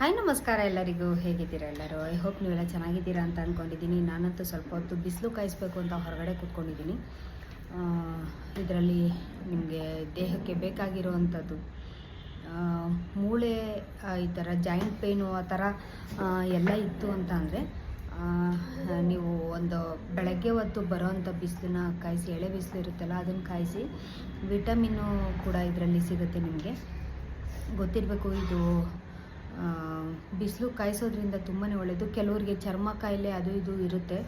Hi, ನಮಸ್ಕಾರ ಎಲ್ಲರಿಗೂ. ಹೇಗಿದ್ದೀರಾ ಎಲ್ಲರೂ? ಐ ಹೋಪ್ ನೀವೆಲ್ಲ ಚೆನ್ನಾಗಿದ್ದೀರಾ ಅಂತ ಅಂದ್ಕೊಂಡಿದ್ದೀನಿ ನಾನಂತೂ ಸ್ವಲ್ಪ ಹೊತ್ತು ಬಿಸಿಲು ಕಾಯಿಸ್ಬೇಕು ಅಂತ ಹೊರಗಡೆ ಕೂತ್ಕೊಂಡಿದ್ದೀನಿ. ಇದರಲ್ಲಿ ನಿಮಗೆ ದೇಹಕ್ಕೆ ಬೇಕಾಗಿರುವಂಥದ್ದು ಮೂಳೆ ಈ ಥರ ಜಾಯಿಂಟ್ ಪೇನು ಆ ಥರ ಎಲ್ಲ ಇತ್ತು ಅಂತ ಅಂದರೆ ನೀವು ಒಂದು ಬೆಳಗ್ಗೆ ಹೊತ್ತು ಬರೋವಂಥ ಬಿಸಿಲನ್ನ ಕಾಯಿಸಿ, ಎಳೆ ಬಿಸಿಲು ಇರುತ್ತಲ್ಲ, ಅದನ್ನು ಕಾಯಿಸಿ, ವಿಟಮಿನ್ನು ಕೂಡ ಇದರಲ್ಲಿ ಸಿಗುತ್ತೆ ನಿಮಗೆ. ಗೊತ್ತಿರಬೇಕು, ಇದು ಬಿಸಿಲು ಕಾಯಿಸೋದ್ರಿಂದ ತುಂಬಾ ಒಳ್ಳೆಯದು ಕೆಲವರಿಗೆ ಚರ್ಮ ಕಾಯಿಲೆ ಅದು ಇದು ಇರುತ್ತೆ.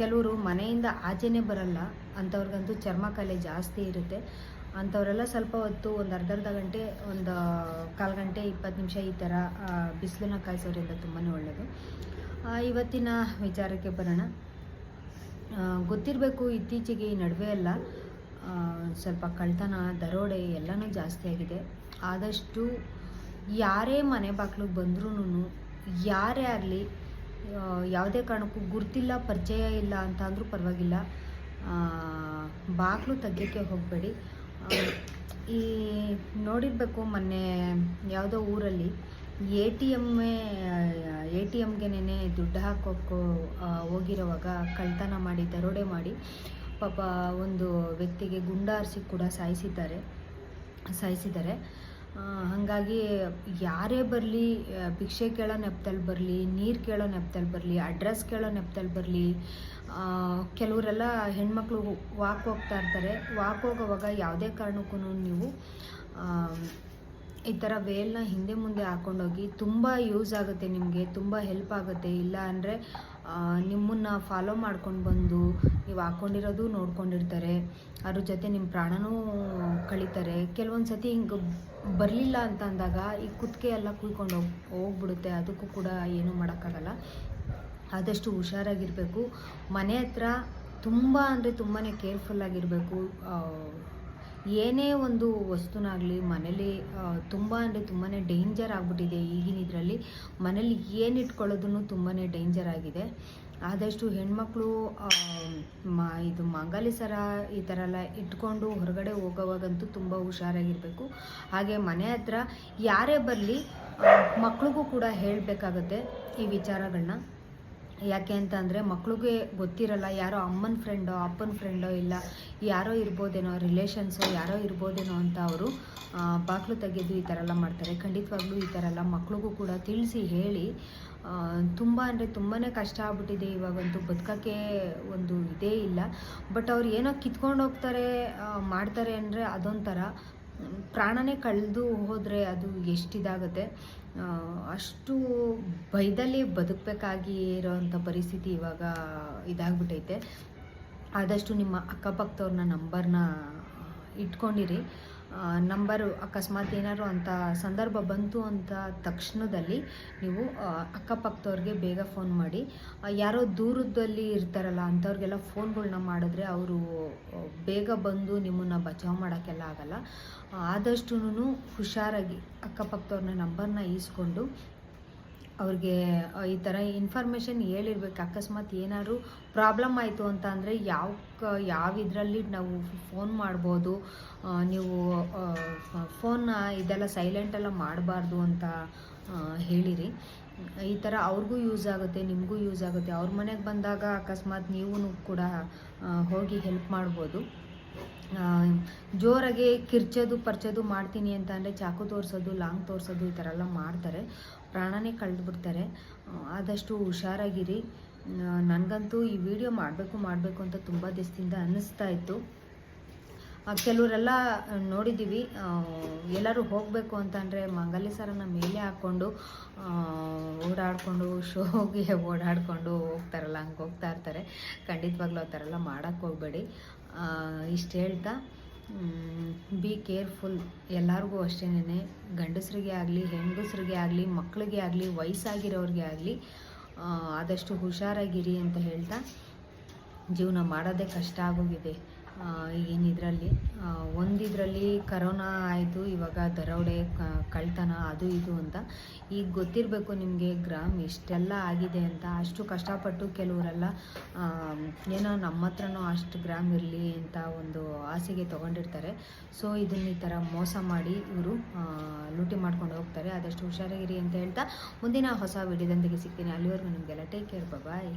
ಕೆಲವರು ಮನೆಯಿಂದ ಆಚೆನೇ ಬರಲ್ಲ. ಅಂಥವ್ರಿಗಂತೂ ಚರ್ಮ ಕಾಯಿಲೆ ಜಾಸ್ತಿ ಇರುತ್ತೆ. ಅಂಥವರೆಲ್ಲ ಸ್ವಲ್ಪ ಹೊತ್ತು ಒಂದು ಅರ್ಧ ಅರ್ಧ ಗಂಟೆ, ಒಂದು ಕಾಲು ಗಂಟೆ, ಇಪ್ಪತ್ತು ನಿಮಿಷ ಈ ಥರ ಬಿಸಿಲನ್ನ ಕಾಯಿಸೋದ್ರಿಂದ ತುಂಬಾ ಒಳ್ಳೆಯದು ಇವತ್ತಿನ ವಿಚಾರಕ್ಕೆ ಬರೋಣ. ಗೊತ್ತಿರಬೇಕು ಇತ್ತೀಚೆಗೆ ಈ ನಡುವೆ ಎಲ್ಲ ಸ್ವಲ್ಪ ಕಳ್ತನ, ದರೋಡೆ ಎಲ್ಲನೂ ಜಾಸ್ತಿ ಆಗಿದೆ. ಆದಷ್ಟು ಯಾರೇ ಮನೆ ಬಾಗ್ಲಿಗೆ ಬಂದ್ರೂ ಯಾರೇ ಆಗಲಿ ಯಾವುದೇ ಕಾರಣಕ್ಕೂ ಗುರ್ತಿಲ್ಲ, ಪರಿಚಯ ಇಲ್ಲ ಅಂತ ಅಂದರೂ ಪರವಾಗಿಲ್ಲ. ಬಾಗಿಲು ತೆಗಿಯೋಕ್ಕೆ ಹೋಗಬೇಡಿ. ಈ ನೋಡಿರಬೇಕು ಮೊನ್ನೆ ಯಾವುದೋ ಊರಲ್ಲಿ ಎ ಟಿ ಎಮ್ಮೇ ಎ ಟಿ ಎಮ್ಗೆನೇ ದುಡ್ಡು ಹಾಕೋಕ್ಕೋ ಹೋಗಿರೋವಾಗ ಕಳ್ತನ ಮಾಡಿ, ದರೋಡೆ ಮಾಡಿ ಪಾಪ ಒಂದು ವ್ಯಕ್ತಿಗೆ ಗುಂಡಾರಿಸಿ ಕೂಡ ಸಾಯಿಸಿದ್ದಾರೆ ಸಾಯಿಸಿದ್ದಾರೆ. ಹಾಗಾಗಿ ಯಾರೇ ಬರಲಿ ಭಿಕ್ಷೆ ಕೇಳೋ ನೆಪದಲ್ಲಿ ಬರಲಿ, ನೀರು ಕೇಳೋ ನೆಪದಲ್ಲಿ ಬರಲಿ, ಅಡ್ರೆಸ್ ಕೇಳೋ ನೆಪದಲ್ಲಿ ಬರಲಿ ಕೆಲವರೆಲ್ಲ ಹೆಣ್ಮಕ್ಳು ವಾಕ್ ಹೋಗ್ತಾ ಇರ್ತಾರೆ. ವಾಕ್ ಹೋಗೋವಾಗ ಯಾವುದೇ ಕಾರಣಕ್ಕೂ ನೀವು ಈ ಥರ ವೇಲ್ನ ಹಿಂದೆ ಮುಂದೆ ಹಾಕ್ಕೊಂಡೋಗಿ ತುಂಬ ಯೂಸ್ ಆಗುತ್ತೆ ನಿಮಗೆ, ತುಂಬ ಹೆಲ್ಪ್ ಆಗುತ್ತೆ. ಇಲ್ಲ ಅಂದರೆ ನಿಮ್ಮನ್ನು ಫಾಲೋ ಮಾಡ್ಕೊಂಡು ಬಂದು ನೀವು ಹಾಕ್ಕೊಂಡಿರೋದು ನೋಡ್ಕೊಂಡಿರ್ತಾರೆ. ಅದ್ರ ಜೊತೆ ನಿಮ್ಮ ಪ್ರಾಣನೂ ಕಳೀತಾರೆ. ಕೆಲವೊಂದು ಸತಿ ಹಿಂಗೆ ಬರಲಿಲ್ಲ ಅಂತ ಅಂದಾಗ ಈ ಕುತ್ತಿಗೆ ಎಲ್ಲ ಕುಯ್ಕೊಂಡು ಹೋಗಿ, ಹೋಗ್ಬಿಡುತ್ತೆ. ಅದಕ್ಕೂ ಕೂಡ ಏನೂ ಮಾಡೋಕ್ಕಾಗಲ್ಲ. ಆದಷ್ಟು ಹುಷಾರಾಗಿರಬೇಕು. ಮನೆ ಹತ್ರ ತುಂಬ ಅಂದರೆ ತುಂಬಾ ಕೇರ್ಫುಲ್ಲಾಗಿರಬೇಕು ಏನೇ ಒಂದು ವಸ್ತುನಾಗಲಿ ಮನೇಲಿ ತುಂಬ ಅಂದರೆ ತುಂಬಾ ಡೇಂಜರ್ ಆಗಿಬಿಟ್ಟಿದೆ ಈಗಿನ ಇದರಲ್ಲಿ. ಮನೇಲಿ ಏನು ಇಟ್ಕೊಳ್ಳೋದನ್ನು ತುಂಬಾ ಡೇಂಜರ್ ಆಗಿದೆ. ಆದಷ್ಟು ಹೆಣ್ಮಕ್ಳು ಮಾ, ಇದು ಮಾಂಗಲ್ಯ ಸರ ಈ ಥರ ಎಲ್ಲ ಇಟ್ಕೊಂಡು ಹೊರಗಡೆ ಹೋಗೋವಾಗಂತೂ ತುಂಬ ಹುಷಾರಾಗಿರಬೇಕು. ಹಾಗೆ ಮನೆ ಹತ್ರ ಯಾರೇ ಬರಲಿ ಮಕ್ಳಿಗೂ ಕೂಡ ಹೇಳಬೇಕಾಗತ್ತೆ ಈ ವಿಚಾರಗಳನ್ನ ಯಾಕೆ ಅಂತ ಅಂದರೆ ಮಕ್ಳಿಗೆ ಗೊತ್ತಿರಲ್ಲ, ಯಾರೋ ಅಮ್ಮನ ಫ್ರೆಂಡೋ ಅಪ್ಪನ ಫ್ರೆಂಡೋ ಇಲ್ಲ, ಯಾರೋ ಇರ್ಬೋದೇನೋ ರಿಲೇಷನ್ಸೋ ಯಾರೋ ಇರ್ಬೋದೇನೋ ಅಂತ ಅವರು ಬಾಗಿಲು ತೆಗೆದು ಈ ಥರ ಎಲ್ಲ ಮಾಡ್ತಾರೆ. ಖಂಡಿತವಾಗ್ಲೂ ಈ ಥರ ಎಲ್ಲ ಮಕ್ಳಿಗೂ ಕೂಡ ತಿಳಿಸಿ ಹೇಳಿ ತುಂಬ ಅಂದರೆ ತುಂಬಾ ಕಷ್ಟ ಆಗ್ಬಿಟ್ಟಿದೆ ಇವಾಗಂತೂ. ಬದುಕೋಕ್ಕೆ ಒಂದು ಇದೇ ಇಲ್ಲ. ಬಟ್ ಅವ್ರು ಏನೋ ಕಿತ್ಕೊಂಡು ಹೋಗ್ತಾರೆ ಮಾಡ್ತಾರೆ ಅಂದರೆ ಅದೊಂಥರ ಪ್ರಾಣನೇ ಕಳೆದು ಹೋದರೆ ಅದು ಎಷ್ಟಿದಾಗುತ್ತೆ ಅಷ್ಟು ಭಯದಲ್ಲಿ ಬದುಕಬೇಕಾಗಿ ಇರೋವಂಥ ಪರಿಸ್ಥಿತಿ ಇವಾಗ ಇದಾಗ್ಬಿಟ್ಟೈತೆ ಆದಷ್ಟು ನಿಮ್ಮ ಅಕ್ಕಪಕ್ಕದವ್ರನ್ನ ನಂಬರ್ನ ಇಟ್ಕೊಂಡಿರಿ. ನಂಬರು ಅಕಸ್ಮಾತ್ ಏನಾದ್ರು ಅಂತ ಸಂದರ್ಭ ಬಂತು ಅಂತ ತಕ್ಷಣದಲ್ಲಿ ನೀವು ಅಕ್ಕಪಕ್ಕದವ್ರಿಗೆ ಬೇಗ ಫೋನ್ ಮಾಡಿ. ಯಾರೋ ದೂರದಲ್ಲಿ ಇರ್ತಾರಲ್ಲ ಅಂಥವ್ರಿಗೆಲ್ಲ ಫೋನ್ಗಳನ್ನ ಮಾಡಿದ್ರೆ ಅವರು ಬೇಗ ಬಂದು ನಿಮ್ಮನ್ನು ಬಚಾವ್ ಮಾಡೋಕ್ಕೆಲ್ಲ ಆಗಲ್ಲ. ಆದಷ್ಟು ಹುಷಾರಾಗಿ ಅಕ್ಕಪಕ್ಕದವ್ರನ್ನ ನಂಬರ್ನ ಈಸ್ಕೊಂಡು ಅವ್ರಿಗೆ ಈ ಥರ ಇನ್ಫಾರ್ಮೇಷನ್ ಹೇಳಿರ್ಬೇಕು. ಅಕಸ್ಮಾತ್ ಏನಾದ್ರು ಪ್ರಾಬ್ಲಮ್ ಆಯಿತು ಅಂತ ಅಂದರೆ ಯಾವ ಯಾವ ಇದರಲ್ಲಿ ನಾವು ಫೋನ್ ಮಾಡ್ಬೋದು ನೀವು ಫೋನ್ ಇದೆಲ್ಲ ಸೈಲೆಂಟೆಲ್ಲ ಮಾಡಬಾರ್ದು ಅಂತ ಹೇಳಿರಿ. ಈ ಥರ ಅವ್ರಿಗೂ ಯೂಸ್ ಆಗುತ್ತೆ, ನಿಮಗೂ ಯೂಸ್ ಆಗುತ್ತೆ. ಅವ್ರ ಮನೆಗೆ ಬಂದಾಗ ಅಕಸ್ಮಾತ್ ನೀವು ಕೂಡ ಹೋಗಿ ಹೆಲ್ಪ್ ಮಾಡ್ಬೋದು. ಜೋರಾಗಿ ಕಿರ್ಚೋದು, ಪರ್ಚೋದು ಮಾಡ್ತೀನಿ ಅಂತ ಅಂದರೆ ಚಾಕು ತೋರಿಸೋದು, ಲಾಂಗ್ ತೋರಿಸೋದು ಈ ಥರ ಎಲ್ಲ ಮಾಡ್ತಾರೆ. ಪ್ರಾಣನೇ ಕಳೆದ್ಬಿಡ್ತಾರೆ. ಆದಷ್ಟು ಹುಷಾರಾಗಿರಿ. ನನಗಂತೂ ಈ ವಿಡಿಯೋ ಮಾಡಬೇಕು ಮಾಡಬೇಕು ಅಂತ ತುಂಬ ದಿವಸದಿಂದ ಅನ್ನಿಸ್ತಾ ಇತ್ತು. ಕೆಲವರೆಲ್ಲ ನೋಡಿದ್ದೀವಿ. ಎಲ್ಲರೂ ಹೋಗಬೇಕು ಅಂತಂದರೆ ಮಂಗಲ್ಯ ಸರನ ಮೇಲೆ ಹಾಕ್ಕೊಂಡು ಓಡಾಡಿಕೊಂಡು, ಶೋಗೆ ಓಡಾಡಿಕೊಂಡು ಹೋಗ್ತಾರಲ್ಲ, ಹಂಗೆ ಹೋಗ್ತಾ ಇರ್ತಾರೆ. ಖಂಡಿತವಾಗ್ಲೂ ಆ ಥರ ಎಲ್ಲ ಮಾಡೋಕ್ಕೆ ಹೋಗಬೇಡಿ. ಇಷ್ಟು ಹೇಳ್ತಾ ಬಿ ಕೇರ್ಫುಲ್ ಎಲ್ಲರಿಗೂ ಅಷ್ಟೇನೆ ಗಂಡಸರಿಗೆ ಆಗಲಿ, ಹೆಂಗಸರಿಗೆ ಆಗಲಿ ಮಕ್ಕಳಿಗೆ ಆಗಲಿ, ವಯಸ್ಸಾಗಿರೋರಿಗೆ ಆಗಲಿ ಆದಷ್ಟು ಹುಷಾರಾಗಿರಿ ಅಂತ ಹೇಳ್ತಾ, ಜೀವನ ಮಾಡೋದೇ ಕಷ್ಟ ಆಗೋಗಿದೆ. ಈಗಿನ ಇದರಲ್ಲಿ? ಒಂದಿದ್ರಲ್ಲಿ ಕರೋನಾ ಆಯಿತು, ಇವಾಗ ದರೋಡೆ ಕಳ್ತನ, ಅದು ಇದು ಅಂತ. ಈಗ ಗೊತ್ತಿರಬೇಕು ನಿಮಗೆ, ಗ್ರಾಮ್ ಇಷ್ಟೆಲ್ಲ ಆಗಿದೆ ಅಂತ. ಅಷ್ಟು ಕಷ್ಟಪಟ್ಟು ಕೆಲವರೆಲ್ಲ ಏನೋ ನಮ್ಮ ಹತ್ರನೂ ಅಷ್ಟು ಗ್ರಾಮ್ ಇರಲಿ ಅಂತ ಒಂದು ಆಸೆಗೆ ತೊಗೊಂಡಿರ್ತಾರೆ. ಸೊ ಇದನ್ನ ಈ ಥರ ಮೋಸ ಮಾಡಿ ಇವರು ಲೂಟಿ ಮಾಡ್ಕೊಂಡು ಹೋಗ್ತಾರೆ. ಆದಷ್ಟು ಹುಷಾರಾಗಿರಿ ಅಂತ ಹೇಳ್ತಾ ಮುಂದಿನ ಹೊಸ ವಿಡಿಯೋದೊಂದಿಗೆ ಸಿಗ್ತೀನಿ. ಅಲ್ಲಿವರೆಗೂ ನಿಮಗೆಲ್ಲ ಟೇಕ್ ಕೇರ್ ಬಾಯ್